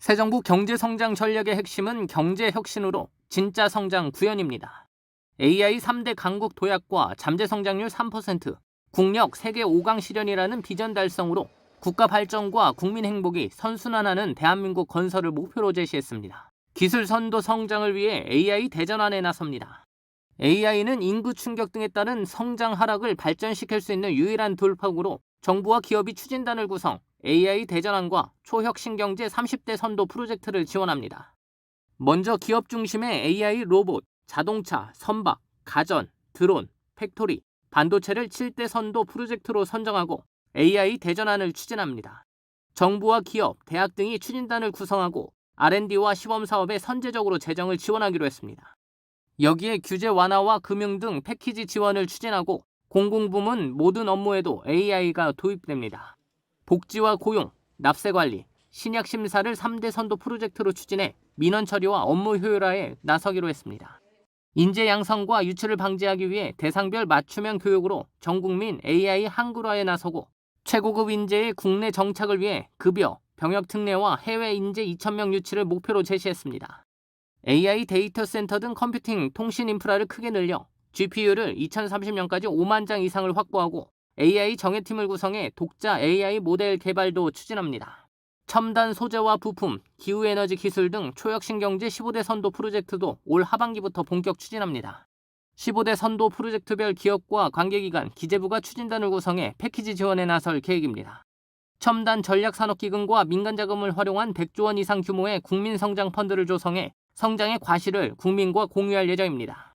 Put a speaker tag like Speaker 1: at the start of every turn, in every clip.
Speaker 1: 새 정부 경제 성장 전략의 핵심은 경제 혁신으로 진짜 성장 구현입니다. AI 3대 강국 도약과 잠재 성장률 3%, 국력 세계 5강 실현이라는 비전 달성으로 국가 발전과 국민 행복이 선순환하는 대한민국 건설을 목표로 제시했습니다. 기술 선도 성장을 위해 AI 대전환에 나섭니다. AI는 인구 충격 등에 따른 성장 하락을 발전시킬 수 있는 유일한 돌파구로 정부와 기업이 추진단을 구성, AI 대전환과 초혁 신 경제 30대 선도 프로젝트를 지원합니다. 먼저 기업 중심의 AI 로봇, 자동차, 선박, 가전, 드론, 팩토리, 반도체를 7대 선도 프로젝트로 선정하고 AI 대전환을 추진합니다. 정부와 기업, 대학 등이 추진단을 구성하고 R&D와 시범 사업에 선제적으로 재정을 지원하기로 했습니다. 여기에 규제 완화와 금융 등 패키지 지원을 추진하고 공공부문 모든 업무에도 AI가 도입됩니다. 복지와 고용, 납세 관리, 신약 심사를 3대 선도 프로젝트로 추진해 민원 처리와 업무 효율화에 나서기로 했습니다. 인재 양성과 유출을 방지하기 위해 대상별 맞춤형 교육으로 전 국민 AI 한글화에 나서고 최고급 인재의 국내 정착을 위해 급여, 병역 특례와 해외 인재 2,000명 유치를 목표로 제시했습니다. AI 데이터 센터 등 컴퓨팅, 통신 인프라를 크게 늘려 GPU를 2030년까지 5만 장 이상을 확보하고 AI 정예팀을 구성해 독자 AI 모델 개발도 추진합니다. 첨단 소재와 부품, 기후에너지 기술 등 초혁신 경제 15대 선도 프로젝트도 올 하반기부터 본격 추진합니다. 15대 선도 프로젝트별 기업과 관계기관, 기재부가 추진단을 구성해 패키지 지원에 나설 계획입니다. 첨단 전략산업기금과 민간자금을 활용한 100조 원 이상 규모의 국민성장펀드를 조성해 성장의 과실을 국민과 공유할 예정입니다.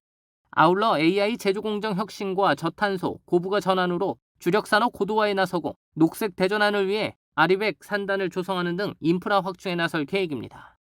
Speaker 1: 아울러 AI 제조공정 혁신과 저탄소, 고부가 전환으로 주력산업 고도화에 나서고 녹색 대전환을 위해 아리백 산단을 조성하는 등 인프라 확충에 나설 계획입니다.